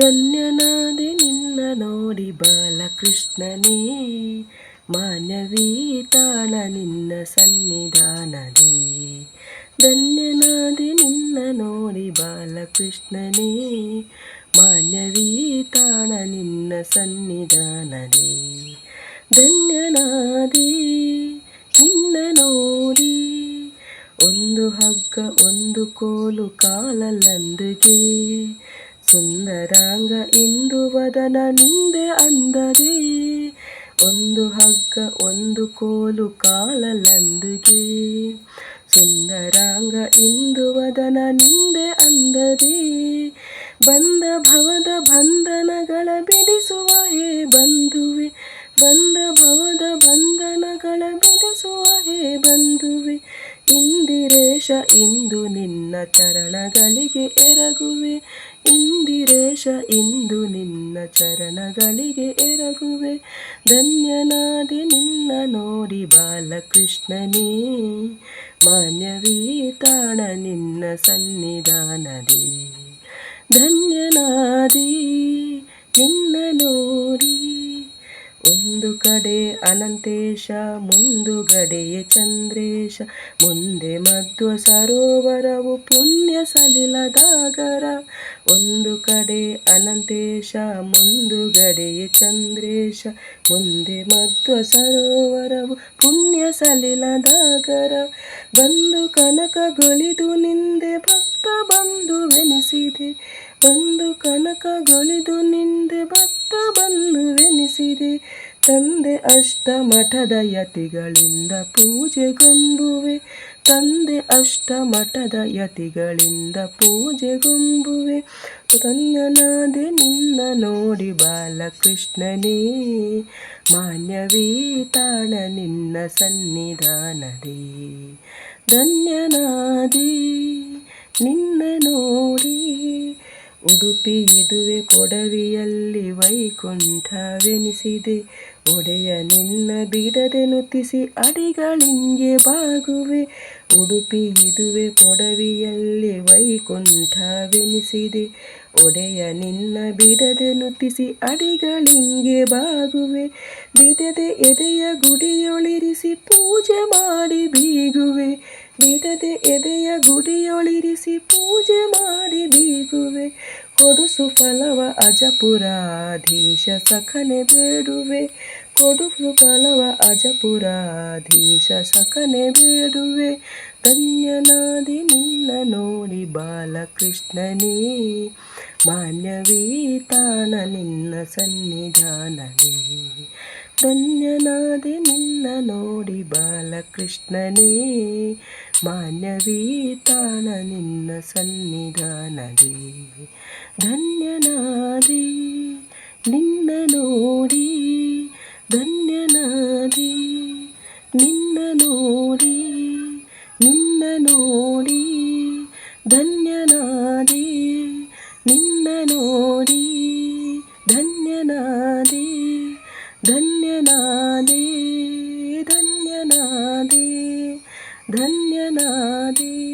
ಧನ್ಯನಾದೆ ನಿನ್ನ ನೋಡಿ ಬಾಲಕೃಷ್ಣನೇ ಮಾನವೀತಾನ ನಿನ್ನ ಸನ್ನಿಧಾನದೇ ಧನ್ಯನಾದೆ ನಿನ್ನ ನೋಡಿ ಬಾಲಕೃಷ್ಣನೇ ಮಾನವೀತಾನ ನಿನ್ನ ಸನ್ನಿಧಾನದೇ ಧನ್ಯನಾದೆ ನಿನ್ನ ನೋಡಿ, ಒಂದು ಹಗ್ಗ, ಒಂದು ಕೋಲು ಕಾಲಲ್ಲಂದುಗೆ. ಸುಂದರಾಂಗ ಇಂದು ವದನ ನಿಂದೆ ಅಂದರೆ ಒಂದು ಹಗ್ಗ, ಒಂದು ಕೋಲು ಕಾಲಲ್ಲಂದುಗೆ ಸುಂದರಾಂಗ ಇಂದು ವದನ ನಿಂದೆ ಅಂದರೆ ಬಂದ ಭವದ ಬಂಧನಗಳ ಬಿಡಿಸುವ ಹೇ ಬಂಧುವೆ. ಬಂದ ಭವದ ಬಂಧನಗಳ ಬಿಡಿಸುವ ಹೇ ಬಂಧುವೆ. ಇಂದಿರೇಶ ಇಂದು ಚರಣಗಳಿಗೆ ಎರಗುವೆ. ಇಂದಿರೇಶ ಇಂದು ನಿನ್ನ ಚರಣಗಳಿಗೆ ಎರಗುವೆ. ಧನ್ಯನಾದೆ ನಿನ್ನ ನೋಡಿ ಬಾಲಕೃಷ್ಣನೇ. ಮಾನ್ಯವೀ ತಾಣ ನಿನ್ನ ಸನ್ನಿಧಾನದೇ. ಧನ್ಯನಾದಿ ನಿನ್ನ ನೋಡಿ ಕಡೆ ಅನಂತೇಶ ಮುಂದುಗಡೆಯೇ ಚಂದ್ರೇಶ. ಮುಂದೆ ಮಧ್ವ ಸರೋವರವು ಪುಣ್ಯ ಸಲಿಲದಾಗರ ಒಂದು ಕಡೆ ಅನಂತೇಶ ಮುಂದುಗಡೆಯೇ ಚಂದ್ರೇಶ. ಮುಂದೆ ಮಧ್ವ ಸರೋವರವು ಪುಣ್ಯ ಸಲಿಲದಾಗರ ಬಂದು ಕನಕಗೊಳಿದು ನಿಂದೆ ಭಕ್ತ ಬಂಧುವೆನಿಸಿದೆ ಬಂದು ಕನಕಗೊಳಿದು ನಿಂದೆ ಭಕ್ತ ಬಂಧುವೆನಿಸಿದೆ ತಂದೆ ಅಷ್ಟ ಮಠದ ಯತಿಗಳಿಂದ ಪೂಜೆಗೊಂಬುವೆ ತಂದೆ ಅಷ್ಟ ಮಠದ ಯತಿಗಳಿಂದ ಪೂಜೆಗೊಂಬುವೆ ಧನ್ಯನಾದೆ ನಿನ್ನ ನೋಡಿ ಬಾಲಕೃಷ್ಣನೇ. ಮಾನ್ಯವೀ ತಾಣ ನಿನ್ನ ಸನ್ನಿಧಾನದೇ. ಧನ್ಯನಾದೆ, ನಿನ್ನ ನೋಡಿ ಉಡುಪಿ ಇದುವೆ ಕೊಡವಿಯಲ್ಲಿ ವೈಕುಂಠವೆನಿಸಿದೆ. ಒಡೆಯ ನಿನ್ನ ಬಿಡದೆ ನುತಿಸಿ ಅಡಿಗಳಿಂಗೆ ಬಾಗುವೆ. ಉಡುಪಿ ಇದುವೆ ಕೊಡವಿಯಲ್ಲಿ ವೈಕುಂಠವೆನಿಸಿದೆ. ಒಡೆಯ ನಿನ್ನ ಬಿಡದೆ ನುತಿಸಿ ಅಡಿಗಳಿಂಗೆ ಬಾಗುವೆ. ಬಿಡದೆ ಎದೆಯ ಗುಡಿಯೊಳಿರಿಸಿ ಪೂಜೆ ಮಾಡಿ ಬೀಗುವೆ. ಬಿಡದೆ ಎದೆಯ ಗುಡಿಯೊಳಿರಿಸಿ ಪೂಜೆ ಮಾಡಿ ಬೀಗುವೆ ಕೊಡು ಫಲವ ಅಜಪುರಾಧೀಶ ಸಖನೆ ಬೇಡುವೆ. ಕೊಡು ಫಲವ ಅಜಪುರಾಧೀಶ ಸಖನೆ ಬೇಡುವೆ. ಧನ್ಯನಾದಿ ನಿನ್ನ ನೋಡಿ ಬಾಲಕೃಷ್ಣನೇ. ಮಾನ್ಯವೀ ತಾಣ ನಿನ್ನ ಸನ್ನಿಧಾನವೇ. ಧನ್ಯನಾದೆ ನಿನ್ನ ನೋಡಿ ಬಾಲಕೃಷ್ಣನೇ. ಮಾನ್ಯವೀ ತಾಣ ನಿನ್ನ ಸನ್ನಿಧಾನವೇ. ಧನ್ಯನಾದೆ ನಿನ್ನ ನೋಡಿ. ಧನ್ಯನಾದೆ ನಿನ್ನ ನೋಡಿ. ನಿನ್ನ ನೋಡಿ. ಧನ್ಯನಾದೆ ಧನ್ಯನಾದೆ ಧನ್ಯನಾದೆ ಧನ್ಯನಾದೆ ಧನ್ಯನಾದೆ